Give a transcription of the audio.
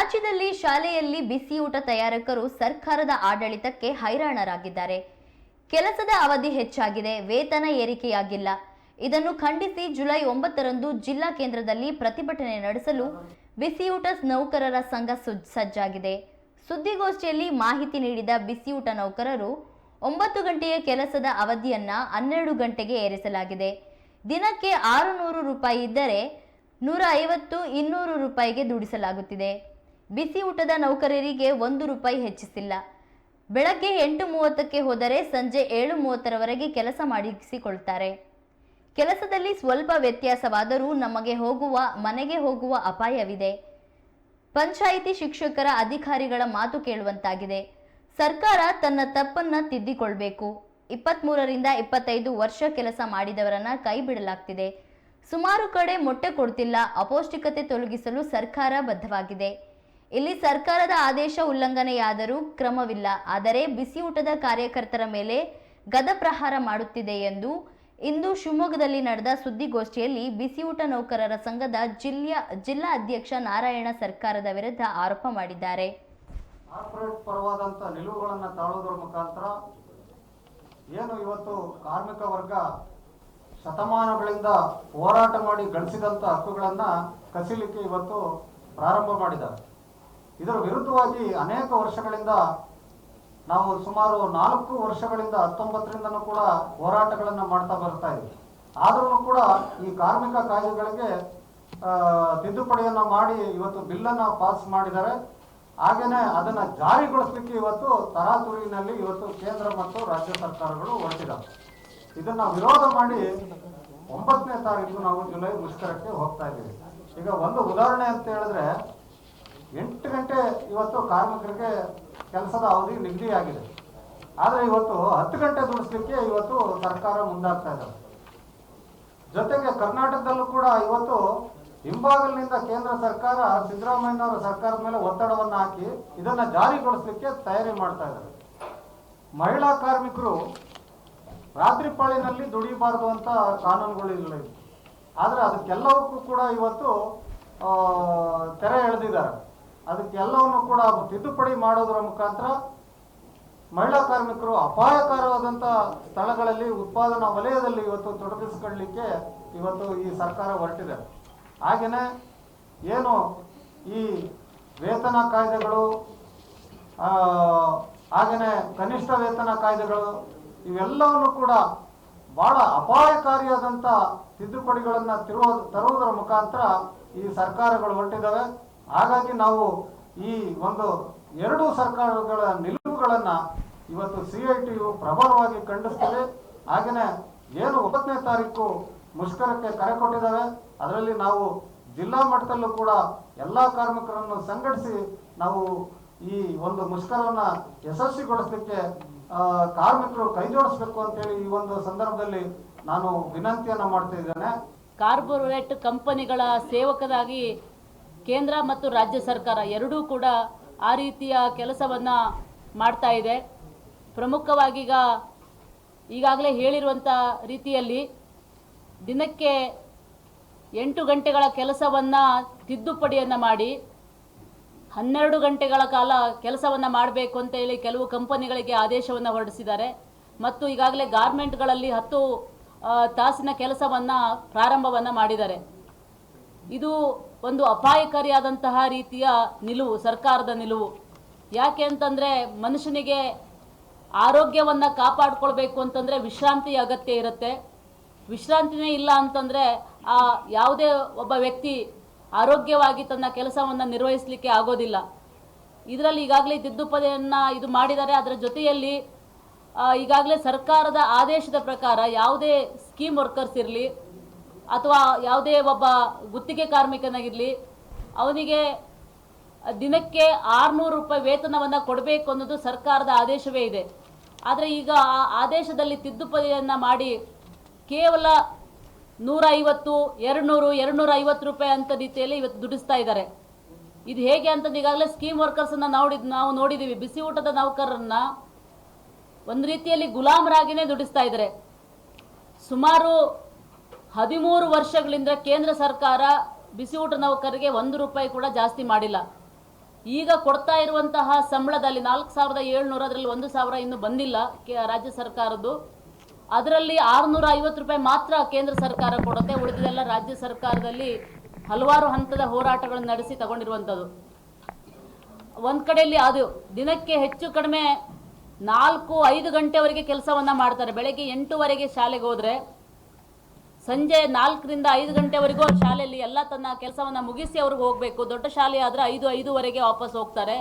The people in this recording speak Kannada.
ರಾಜ್ಯದಲ್ಲಿ ಶಾಲೆಯಲ್ಲಿ ಬಿಸಿಯೂಟ ತಯಾರಕರು ಸರ್ಕಾರದ ಆಡಳಿತಕ್ಕೆ ಹೈರಾಣರಾಗಿದ್ದಾರೆ. ಕೆಲಸದ ಅವಧಿ ಹೆಚ್ಚಾಗಿದೆ, ವೇತನ ಏರಿಕೆಯಾಗಿಲ್ಲ. ಇದನ್ನು ಖಂಡಿಸಿ ಜುಲೈ ಒಂಬತ್ತರಂದು ಜಿಲ್ಲಾ ಕೇಂದ್ರದಲ್ಲಿ ಪ್ರತಿಭಟನೆ ನಡೆಸಲು ಬಿಸಿಯೂಟ ನೌಕರರ ಸಂಘ ಸುಜ್- ಸಜ್ಜಾಗಿದೆ. ಸುದ್ದಿಗೋಷ್ಠಿಯಲ್ಲಿ ಮಾಹಿತಿ ನೀಡಿದ ಬಿಸಿಯೂಟ ನೌಕರರು, ಒಂಬತ್ತು ಗಂಟೆಯ ಕೆಲಸದ ಅವಧಿಯನ್ನ ಹನ್ನೆರಡು ಗಂಟೆಗೆ ಏರಿಸಲಾಗಿದೆ. ದಿನಕ್ಕೆ ಆರುನೂರು ರೂಪಾಯಿ ಇದ್ದರೆ ನೂರ ಐವತ್ತು ಇನ್ನೂರು ರೂಪಾಯಿಗೆ ದುಡಿಸಲಾಗುತ್ತಿದೆ. ಬಿಸಿ ಊಟದ ನೌಕರರಿಗೆ ಒಂದು ರೂಪಾಯಿ ಹೆಚ್ಚಿಸಿಲ್ಲ. ಬೆಳಗ್ಗೆ ಎಂಟು ಮೂವತ್ತಕ್ಕೆ ಹೋದರೆ ಸಂಜೆ ಏಳು ಮೂವತ್ತರವರೆಗೆ ಕೆಲಸ ಮಾಡಿಸಿಕೊಳ್ತಾರೆ. ಕೆಲಸದಲ್ಲಿ ಸ್ವಲ್ಪ ವ್ಯತ್ಯಾಸವಾದರೂ ನಮಗೆ ಹೋಗುವ, ಮನೆಗೆ ಹೋಗುವ ಅಪಾಯವಿದೆ. ಪಂಚಾಯಿತಿ ಶಿಕ್ಷಕರ ಅಧಿಕಾರಿಗಳ ಮಾತು ಕೇಳುವಂತಾಗಿದೆ. ಸರ್ಕಾರ ತನ್ನ ತಪ್ಪನ್ನ ತಿದ್ದಿಕೊಳ್ಬೇಕು. ಇಪ್ಪತ್ತ್ಮೂರರಿಂದ ಇಪ್ಪತ್ತೈದು ವರ್ಷ ಕೆಲಸ ಮಾಡಿದವರನ್ನ ಕೈ ಬಿಡಲಾಗ್ತಿದೆ ಸುಮಾರು ಕಡೆ ಮೊಟ್ಟೆ ಕೊಡ್ತಿಲ್ಲ, ಅಪೌಷ್ಟಿಕತೆ ತೊಲಗಿಸಲು ಸರ್ಕಾರ ಬದ್ಧವಾಗಿದೆ. ಇಲ್ಲಿ ಸರ್ಕಾರದ ಆದೇಶ ಉಲ್ಲಂಘನೆಯಾದರೂ ಕ್ರಮವಿಲ್ಲ. ಆದರೆ ಬಿಸಿಯೂಟದ ಕಾರ್ಯಕರ್ತರ ಮೇಲೆ ಗದಪ್ರಹಾರ ಮಾಡುತ್ತಿದೆ ಎಂದು ಇಂದು ಶಿವಮೊಗ್ಗದಲ್ಲಿ ನಡೆದ ಸುದ್ದಿಗೋಷ್ಠಿಯಲ್ಲಿ ಬಿಸಿಯೂಟ ನೌಕರರ ಸಂಘದ ಜಿಲ್ಲೆಯ ಜಿಲ್ಲಾ ಅಧ್ಯಕ್ಷ ನಾರಾಯಣ ಸರ್ಕಾರದ ವಿರುದ್ಧ ಆರೋಪ ಮಾಡಿದ್ದಾರೆ. ಕಾರ್ಪೊರೇಟ್ ನಿಲುವುಗಳನ್ನು ತಾಳುವುದರ ಮುಖಾಂತರ ಏನು ಇವತ್ತು ಕಾರ್ಮಿಕ ವರ್ಗ ಶತಮಾನಗಳಿಂದ ಹೋರಾಟ ಮಾಡಿ ಗಳಿಸಿದಂಥ ಹಕ್ಕುಗಳನ್ನು ಕಸಿಲಿಕ್ಕೆ ಇವತ್ತು ಪ್ರಾರಂಭ ಮಾಡಿದ್ದಾರೆ. ಇದರ ವಿರುದ್ಧವಾಗಿ ಅನೇಕ ವರ್ಷಗಳಿಂದ ನಾವು ಸುಮಾರು ನಾಲ್ಕು ವರ್ಷಗಳಿಂದ ಹತ್ತೊಂಬತ್ತರಿಂದನೂ ಕೂಡ ಹೋರಾಟಗಳನ್ನು ಮಾಡ್ತಾ ಬರ್ತಾ ಇದ್ದೀವಿ ಆದರೂ ಕೂಡ ಈ ಕಾರ್ಮಿಕ ಕಾಯ್ದೆಗಳಿಗೆ ತಿದ್ದುಪಡಿಯನ್ನು ಮಾಡಿ ಇವತ್ತು ಬಿಲ್ಲನ್ನು ಪಾಸ್ ಮಾಡಿದ್ದಾರೆ. ಹಾಗೇನೆ ಅದನ್ನು ಜಾರಿಗೊಳಿಸಲಿಕ್ಕೆ ಇವತ್ತು ತರಾತುರಿನಲ್ಲಿ ಇವತ್ತು ಕೇಂದ್ರ ಮತ್ತು ರಾಜ್ಯ ಸರ್ಕಾರಗಳು ಹೊರಟಿದ್ದಾವೆ ಇದನ್ನು ವಿರೋಧ ಮಾಡಿ ಒಂಬತ್ತನೇ ತಾರೀಕು ನಾವು ಜುಲೈ ಮುಷ್ಕರಕ್ಕೆ ಹೋಗ್ತಾ ಇದ್ದೀವಿ. ಈಗ ಒಂದು ಉದಾಹರಣೆ ಅಂತ ಹೇಳಿದ್ರೆ ಎಂಟು ಗಂಟೆ ಇವತ್ತು ಕಾರ್ಮಿಕರಿಗೆ ಕೆಲಸದ ಅವಧಿ ನಿಗದಿಯಾಗಿದೆ ಆದರೆ ಇವತ್ತು ಹತ್ತು ಗಂಟೆ ದುಡಿಸ್ಲಿಕ್ಕೆ ಇವತ್ತು ಸರ್ಕಾರ ಮುಂದಾಗ್ತಾ ಇದ್ದಾರೆ ಜೊತೆಗೆ ಕರ್ನಾಟಕದಲ್ಲೂ ಕೂಡ ಇವತ್ತು ಹಿಂಭಾಗಲಿನಿಂದ ಕೇಂದ್ರ ಸರ್ಕಾರ, ಸಿದ್ದರಾಮಯ್ಯನವರ ಸರ್ಕಾರದ ಮೇಲೆ ಒತ್ತಡವನ್ನು ಹಾಕಿ ಇದನ್ನು ಜಾರಿಗೊಳಿಸಲಿಕ್ಕೆ ತಯಾರಿ ಮಾಡ್ತಾ ಇದ್ದಾರೆ. ಮಹಿಳಾ ಕಾರ್ಮಿಕರು ರಾತ್ರಿ ಪಾಳಿನಲ್ಲಿ ದುಡಿಬಾರದು ಅಂತ ಕಾನೂನುಗಳು ಆದರೆ ಇದು. ಅದಕ್ಕೆಲ್ಲವಕ್ಕೂ ಕೂಡ ಇವತ್ತು ತೆರೆ ಎಳೆದಿದ್ದಾರೆ. ಅದಕ್ಕೆಲ್ಲವನ್ನು ಕೂಡ ತಿದ್ದುಪಡಿ ಮಾಡೋದರ ಮುಖಾಂತರ ಮಹಿಳಾ ಕಾರ್ಮಿಕರು ಅಪಾಯಕರವಾದಂಥ ಸ್ಥಳಗಳಲ್ಲಿ ಉತ್ಪಾದನಾ ವಲಯದಲ್ಲಿ ಇವತ್ತು ತೊಡಗಿಸಿಕೊಳ್ಳಲಿಕ್ಕೆ ಇವತ್ತು ಈ ಸರ್ಕಾರ ಹೊರಟಿದೆ. ಹಾಗೆಯೇ ಏನು ಈ ವೇತನ ಕಾಯ್ದೆಗಳು ಹಾಗೆಯೇ ಕನಿಷ್ಠ ವೇತನ ಕಾಯ್ದೆಗಳು, ಇವೆಲ್ಲವನ್ನು ಕೂಡ ಬಹಳ ಅಪಾಯಕಾರಿಯಾದಂಥ ತಿದ್ದುಪಡಿಗಳನ್ನು ತಿರುವ, ತರುವುದರ ಮುಖಾಂತರ ಈ ಸರ್ಕಾರಗಳು ಹೊರಟಿದ್ದಾವೆ ಹಾಗಾಗಿ ನಾವು ಈ ಒಂದು ಎರಡು ಸರ್ಕಾರಗಳ ನಿಲುವುಗಳನ್ನು ಇವತ್ತು ಸಿ ಐ ಟಿಯು ಪ್ರಬಲವಾಗಿ ಖಂಡಿಸ್ತದೆ. ಹಾಗೆಯೇ ಏನು ಒಂಬತ್ತನೇ ತಾರೀಕು ಮುಷ್ಕರಕ್ಕೆ ಕರೆ ಕೊಟ್ಟಿದ್ದಾವೆ. ಅದರಲ್ಲಿ ನಾವು ಜಿಲ್ಲಾ ಮಟ್ಟದಲ್ಲೂ ಕೂಡ ಎಲ್ಲ ಕಾರ್ಮಿಕರನ್ನು ಸಂಘಟಿಸಿ ನಾವು ಈ ಒಂದು ಮುಷ್ಕರವನ್ನು ಯಶಸ್ವಿಗೊಳಿಸಲಿಕ್ಕೆ ಕಾರ್ಮಿಕರು ಕೈ ಜೋಡಿಸ್ಬೇಕು ಅಂತೇಳಿ ಈ ಒಂದು ಸಂದರ್ಭದಲ್ಲಿ ನಾನು ವಿನಂತಿಯನ್ನು ಮಾಡ್ತಾ ಇದ್ದೇನೆ. ಕಾರ್ಪೊರೇಟ್ ಕಂಪನಿಗಳ ಸೇವಕರಾಗಿ ಕೇಂದ್ರ ಮತ್ತು ರಾಜ್ಯ ಸರ್ಕಾರ ಎರಡೂ ಕೂಡ ಆ ರೀತಿಯ ಕೆಲಸವನ್ನು ಮಾಡ್ತಾ ಇದೆ. ಪ್ರಮುಖವಾಗಿ ಈಗ ಈಗಾಗಲೇ ಹೇಳಿರುವಂಥ ರೀತಿಯಲ್ಲಿ ದಿನಕ್ಕೆ ಎಂಟು ಗಂಟೆಗಳ ಕೆಲಸವನ್ನು ತಿದ್ದುಪಡಿಯನ್ನು ಮಾಡಿ, ಹನ್ನೆರಡು ಗಂಟೆಗಳ ಕಾಲ ಕೆಲಸವನ್ನು ಮಾಡಬೇಕು ಅಂತ ಹೇಳಿ ಕೆಲವು ಕಂಪನಿಗಳಿಗೆ ಆದೇಶವನ್ನು ಹೊರಡಿಸಿದ್ದಾರೆ. ಮತ್ತು ಈಗಾಗಲೇ ಗಾರ್ಮೆಂಟ್ಗಳಲ್ಲಿ ಹತ್ತು ತಾಸಿನ ಕೆಲಸವನ್ನು ಪ್ರಾರಂಭವನ್ನು ಮಾಡಿದ್ದಾರೆ. ಇದು ಒಂದು ಅಪಾಯಕಾರಿಯಾದಂತಹ ರೀತಿಯ ನಿಲುವು, ಸರ್ಕಾರದ ನಿಲುವು. ಯಾಕೆ ಅಂತಂದರೆ ಮನುಷ್ಯನಿಗೆ ಆರೋಗ್ಯವನ್ನು ಕಾಪಾಡಿಕೊಳ್ಬೇಕು ಅಂತಂದರೆ ವಿಶ್ರಾಂತಿ ಅಗತ್ಯ ಇರುತ್ತೆ. ವಿಶ್ರಾಂತಿನೇ ಇಲ್ಲ ಅಂತಂದರೆ ಆ ಯಾವುದೇ ಒಬ್ಬ ವ್ಯಕ್ತಿ ಆರೋಗ್ಯವಾಗಿ ತನ್ನ ಕೆಲಸವನ್ನು ನಿರ್ವಹಿಸಲಿಕ್ಕೆ ಆಗೋದಿಲ್ಲ. ಇದರಲ್ಲಿ ಈಗಾಗಲೇ ತಿದ್ದುಪಡಿಯನ್ನು ಇದು ಮಾಡಿದ್ದಾರೆ. ಅದರ ಜೊತೆಯಲ್ಲಿ ಈಗಾಗಲೇ ಸರ್ಕಾರದ ಆದೇಶದ ಪ್ರಕಾರ ಯಾವುದೇ ಸ್ಕೀಮ್ ವರ್ಕರ್ಸ್ ಇರಲಿ ಅಥವಾ ಯಾವುದೇ ಒಬ್ಬ ಗುತ್ತಿಗೆ ಕಾರ್ಮಿಕನಾಗಿರಲಿ, ಅವನಿಗೆ ದಿನಕ್ಕೆ ಆರುನೂರು ರೂಪಾಯಿ ವೇತನವನ್ನು ಕೊಡಬೇಕು ಅನ್ನೋದು ಸರ್ಕಾರದ ಆದೇಶವೇ ಇದೆ. ಆದರೆ ಈಗ ಆ ಆದೇಶದಲ್ಲಿ ತಿದ್ದುಪಡಿಯನ್ನು ಮಾಡಿ ಕೇವಲ ನೂರ ಐವತ್ತು ಎರಡು ನೂರು ಎರಡು ನೂರ ಐವತ್ತು ರೂಪಾಯಿ ಅಂತ ರೀತಿಯಲ್ಲಿ ಇವತ್ತು ದುಡಿಸ್ತಾ ಇದ್ದಾರೆ. ಇದು ಹೇಗೆ ಅಂತಂದು ಈಗಾಗಲೇ ಸ್ಕೀಮ್ ವರ್ಕರ್ಸನ್ನು ನೋಡಿದ್, ನಾವು ನೋಡಿದ್ದೀವಿ ಬಿಸಿ ಊಟದ ನೌಕರರನ್ನ ಒಂದು ರೀತಿಯಲ್ಲಿ ಗುಲಾಮರಾಗಿನೇ ದುಡಿಸ್ತಾ ಇದ್ದಾರೆ. ಸುಮಾರು ಹದಿಮೂರು ವರ್ಷಗಳಿಂದ ಕೇಂದ್ರ ಸರ್ಕಾರ ಬಿಸಿ ಊಟ ನೌಕರಿಗೆ ಒಂದು ರೂಪಾಯಿ ಕೂಡ ಜಾಸ್ತಿ ಮಾಡಿಲ್ಲ. ಈಗ ಕೊಡ್ತಾ ಇರುವಂತಹ ಸಂಬಳದಲ್ಲಿ ನಾಲ್ಕು ಸಾವಿರದ ಏಳ್ನೂರು ಅದರಲ್ಲಿ ಒಂದು ಸಾವಿರ ಇನ್ನೂ ಬಂದಿಲ್ಲ ಕೆ- ರಾಜ್ಯ ಸರ್ಕಾರದ್ದು. ಅದರಲ್ಲಿ ಆರುನೂರ ಐವತ್ತು ರೂಪಾಯಿ ಮಾತ್ರ ಕೇಂದ್ರ ಸರ್ಕಾರ ಕೊಡುತ್ತೆ, ಉಳಿದಿದೆಲ್ಲ ರಾಜ್ಯ ಸರ್ಕಾರದಲ್ಲಿ ಹಲವಾರು ಹಂತದ ಹೋರಾಟಗಳನ್ನು ನಡೆಸಿ ತಗೊಂಡಿರುವಂಥದ್ದು. ಒಂದು ಕಡೆಯಲ್ಲಿ ಅದು ದಿನಕ್ಕೆ ಹೆಚ್ಚು ಕಡಿಮೆ ನಾಲ್ಕು ಐದು ಗಂಟೆವರೆಗೆ ಕೆಲಸವನ್ನು ಮಾಡ್ತಾರೆ. ಬೆಳಗ್ಗೆ ಎಂಟೂವರೆಗೆ ಶಾಲೆಗೆ ಹೋದರೆ ಸಂಜೆ ನಾಲ್ಕರಿಂದ ಐದು ಗಂಟೆವರೆಗೂ ಶಾಲೆಯಲ್ಲಿ ಎಲ್ಲ ತನ್ನ ಕೆಲಸವನ್ನು ಮುಗಿಸಿ ಅವ್ರಿಗೆ ಹೋಗಬೇಕು. ದೊಡ್ಡ ಶಾಲೆ ಆದರೆ ಐದು, ಐದುವರೆಗೆ ವಾಪಸ್ ಹೋಗ್ತಾರೆ.